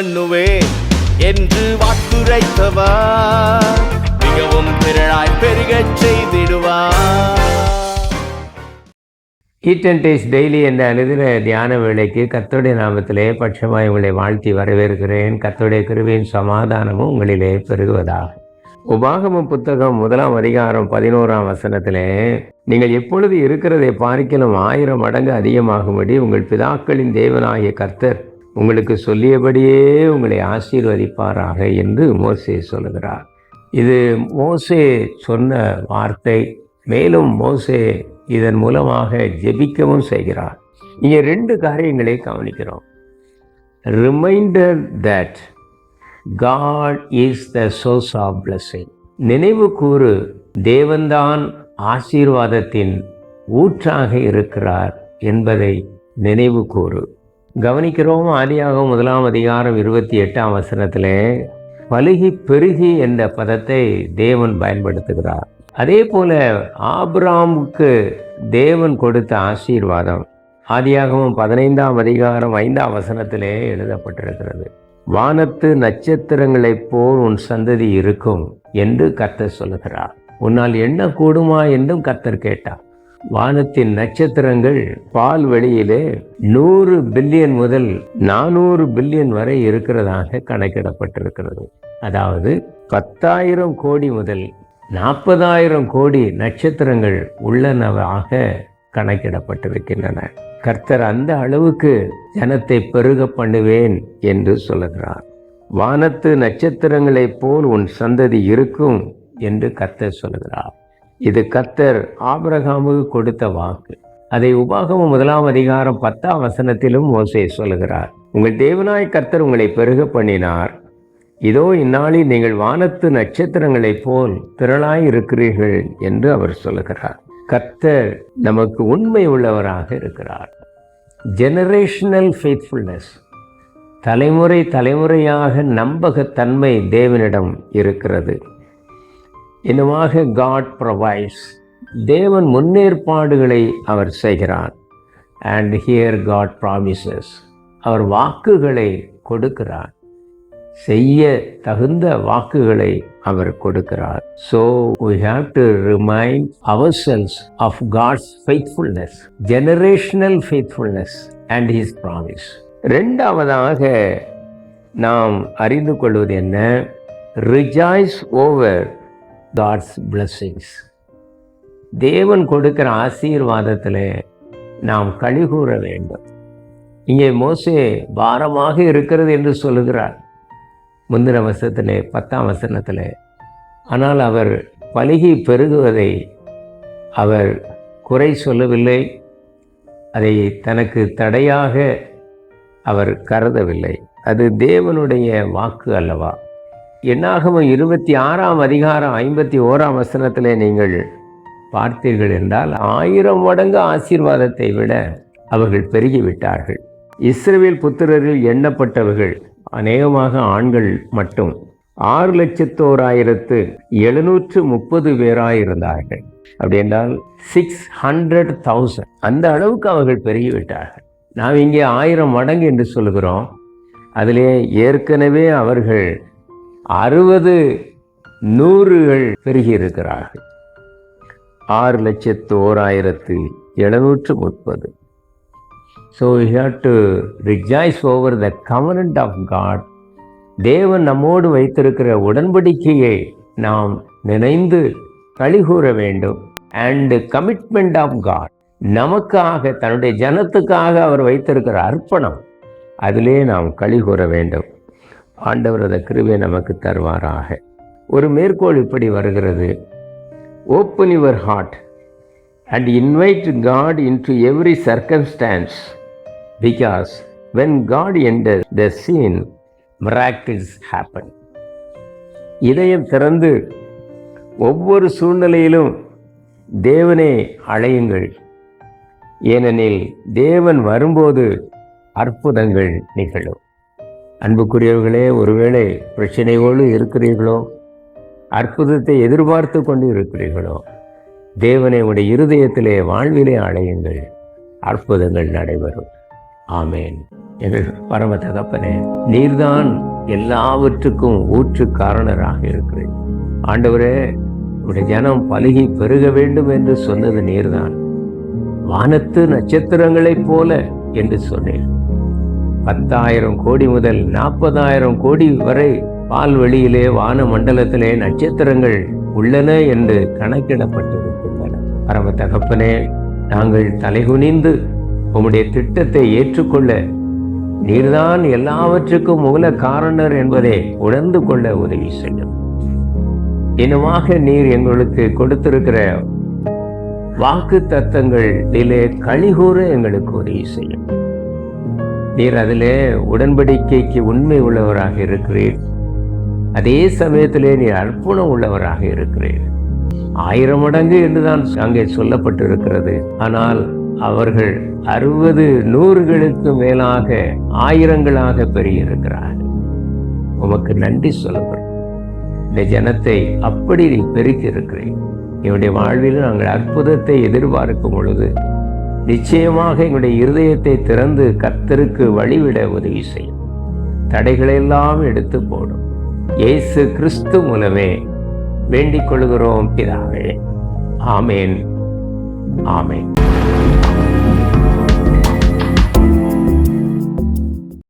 பண்ணுவேன் என்று வாக்குரைத்தவா மிகவும் திரளாய் பெருகச் செய்திடுவார். ஈட் அண்ட் டேஸ்ட் டெய்லி என்ற அனுதின தியான வேலைக்கு கத்தோடைய நாமத்திலே பட்சமாய் உங்களை வாழ்த்தி வரவேற்கிறேன். கர்த்தருடைய கிருவியின் சமாதானமும் உங்களிலே பெருகுவதாக. உபாகம புத்தகம் முதலாம் அதிகாரம் பதினோராம் வசனத்திலே நீங்கள் எப்பொழுது இருக்கிறதை பார்க்கலும் ஆயிரம் மடங்கு அதிகமாகும்படி உங்கள் பிதாக்களின் தேவனாகிய கர்த்தர் உங்களுக்கு சொல்லியபடியே உங்களை ஆசீர்வதிப்பாராக என்று மோசே சொல்லுகிறார். இது மோசே சொன்ன வார்த்தை மேலும் மோசே இதன் மூலமாக ஜெபிக்கவும் செய்கிறார். இங்கே ரெண்டு காரியங்களை கவனிக்கிறோம். Reminder that God is the source of blessing நினைவு கூறு தேவன்தான் ஆசீர்வாதத்தின் ஊற்றாக இருக்கிறார் என்பதை நினைவு கூறு. கவனிக்கிறோம் ஆதியாக முதலாம் அதிகாரம் இருபத்தி எட்டாம் வசனத்தில் பழுகி பெருகி என்ற பதத்தை தேவன் பயன்படுத்துகிறார். அதே போல ஆபிராமுக்கு தேவன் கொடுத்த ஆசீர்வாதம் ஆதியாகவும் பதினைந்தாம் அதிகாரம் ஐந்தாம் வசனத்திலே எழுதப்பட்டிருக்கிறது. வானத்து நட்சத்திரங்களைப் போல் உன் சந்ததி இருக்கும் என்று கர்த்தர் சொல்லுகிறார். உன்னால் என்ன கூடுமா? என்றும் கர்த்தர் கேட்டார். வானத்தின் நட்சத்திரங்கள் பால் வெளியிலே நூறு பில்லியன் முதல் நானூறு பில்லியன் வரை இருக்கிறதாக கணக்கிடப்பட்டிருக்கிறது. அதாவது பத்தாயிரம் கோடி முதல் நாற்பதாயிரம் கோடி நட்சத்திரங்கள் உள்ளனவாக கணக்கிடப்பட்டிருக்கின்றன. கர்த்தர் அந்த அளவுக்கு ஜனத்தை பெருக பண்ணுவேன் என்று சொல்லுகிறார். வானத்து நட்சத்திரங்களைப் போல் உன் சந்ததி இருக்கும் என்று கர்த்தர் சொல்லுகிறார். இது கத்தர் ஆபிரகாமுக்கு கொடுத்த வாக்கு. அதை உபாகம முதலாம் அதிகாரம் பத்தாம் வசனத்திலும் மோசே சொல்லுகிறார். உங்கள் தேவனாய் கர்த்தர் உங்களை பெருக பண்ணினார். இதோ இந்நாளில் நீங்கள் வானத்து நட்சத்திரங்களைப் போல் திரளாய் இருக்கிறீர்கள் என்று அவர் சொல்லுகிறார். கர்த்தர் நமக்கு உண்மை உள்ளவராக இருக்கிறார். ஜெனரேஷனல் ஃபெய்த்ஃபுல்னஸ் தலைமுறை தலைமுறையாக நம்பகத்தன்மை தேவனிடம் இருக்கிறது. என்னவாக காட் ப்ரொவைஸ் தேவன் முன்னேற்பாடுகளை அவர் செய்கிறார். அண்ட் ஹியர் காட் ப்ராமிசஸ் அவர் வாக்குகளை கொடுக்கிறார். செய்ய தகுந்த வாக்குகளை அவர் கொடுக்கிறார். So we have to remind ourselves of God's faithfulness generational faithfulness and his promise ரெண்டாவதாக நாம் அறிந்து கொள்வது என்ன? ரிஜாய்ஸ் ஓவர் காட்ஸ் பிளஸ்ஸிங்ஸ் தேவன் கொடுக்கிற ஆசீர்வாதத்தில் நாம் கழிகூற வேண்டும். இங்கே மோசே பாரமாக இருக்கிறது என்று சொல்லுகிறார். முந்தின வசனத்தில் பத்தாம் வசனத்தில் ஆனால் அவர் பழகி பெருகுவதை அவர் குறை சொல்லவில்லை. அதை தனக்கு தடையாக அவர் கருதவில்லை. அது தேவனுடைய வாக்கு அல்லவா? என்னாகும் இருபத்தி ஆறாம் அதிகாரம் ஐம்பத்தி ஓராம் வசனத்தில் நீங்கள் பார்த்தீர்கள் என்றால் ஆயிரம் மடங்கு ஆசீர்வாதத்தை விட அவர்கள் பெருகிவிட்டார்கள். இஸ்ரேல் புத்திரரில் எண்ணப்பட்டவர்கள் அநேகமாக ஆண்கள் மட்டும் ஆறு லட்சத்தோராயிரத்து எழுநூற்று முப்பது பேராயிருந்தார்கள். அப்படி என்றால் சிக்ஸ் ஹண்ட்ரட் தௌசண்ட். அந்த அளவுக்கு அவர்கள் பெருகிவிட்டார்கள். நாம் இங்கே ஆயிரம் மடங்கு என்று சொல்கிறோம். அதிலே ஏற்கனவே அவர்கள் அறுபது நூறுகள் பெருகி இருக்கிறார்கள் ஆறு லட்சத்து ஓராயிரத்து எழுநூற்று முப்பது. So you have to rejoice over the covenant of God தேவன் நம்மோடு வைத்திருக்கிற உடன்படிக்கையை நாம் நினைந்து கழிகூற வேண்டும். அண்டு கமிட்மெண்ட் ஆஃப் காட் நமக்காக தன்னுடைய ஜனத்துக்காக அவர் வைத்திருக்கிற அர்ப்பணம். அதிலே நாம் கழிகூற வேண்டும். ஆண்டவர் அந்த கிருபை நமக்கு தருவாராக. ஒரு மேற்கோள் இப்படி வருகிறது. Open your heart and invite God into every circumstance because when God enter the scene miracles happen இதயம் திறந்து ஒவ்வொரு சூழ்நிலையிலும் தேவனை அழையுங்கள். ஏனெனில் தேவன் வரும்போது அற்புதங்கள் நிகழும். அன்புக்குரியவர்களே ஒருவேளை பிரச்சனையோடு இருக்கிறீர்களோ? அற்புதத்தை எதிர்பார்த்து கொண்டு இருக்கிறீர்களோ தேவனை உடைய இருதயத்திலே வாழ்விலே அடையுங்கள் அற்புதங்கள் நடைபெறும். ஆமேன். எங்கள் பரம தகப்பனே நீர்தான் எல்லாவற்றுக்கும் ஊற்று காரணராக இருக்கிறேன் ஆண்டவரே உடைய ஜனம் பழுகி பெருக வேண்டும் என்று சொன்னது நீர்தான். வானத்து நட்சத்திரங்களைப் போல என்று சொன்னேன் பத்தாயிரம் கோடி முதல் நாற்பதாயிரம் கோடி வரை பால்வெளியிலே வான மண்டலத்திலே நட்சத்திரங்கள் உள்ளன என்று கணக்கிடப்பட்டிருக்கின்றன. பரம தகப்பனே நாங்கள் தலைகுனிந்து உம்முடைய திட்டத்தை ஏற்றுக்கொள்ள நீர்தான் எல்லாவற்றுக்கும் மூல காரணர் என்பதை உணர்ந்து கொள்ள உதவி செய்யும். இனமாக நீர் எங்களுக்கு கொடுத்திருக்கிற வாக்கு தத்தங்களிலே கழிகூற எங்களுக்கு உதவி செய்யும். நீர் அதிலே உடன்படிக்கைக்கு உண்மை உள்ளவராக இருக்கிறீர். அதே சமயத்திலே நீர் அர்ப்பணம் உள்ளவராக இருக்கிறீர். ஆயிரம் மடங்கு என்றுதான் அங்கே சொல்லப்பட்டிருக்கிறது. ஆனால் அவர்கள் அறுபது நூறுகளுக்கு மேலாக ஆயிரங்களாக பெருகியிருக்கிறார்கள் உமக்கு நன்றி சொல்லப்படும். இந்த ஜனத்தை அப்படி நீ பெருக்கி இருக்கிறேன் என்னுடைய வாழ்வில் நாங்கள் அற்புதத்தை எதிர்பார்க்கும் பொழுது நிச்சயமாக எங்களுடைய இருதயத்தை திறந்து கர்த்தருக்கு வழிவிட உதவி செய்யும். தடைகளெல்லாம் எடுத்து போடும். இயேசு கிறிஸ்து மூலமே வேண்டிக் கொள்கிறோம் பிதாவே. ஆமேன். ஆமேன்.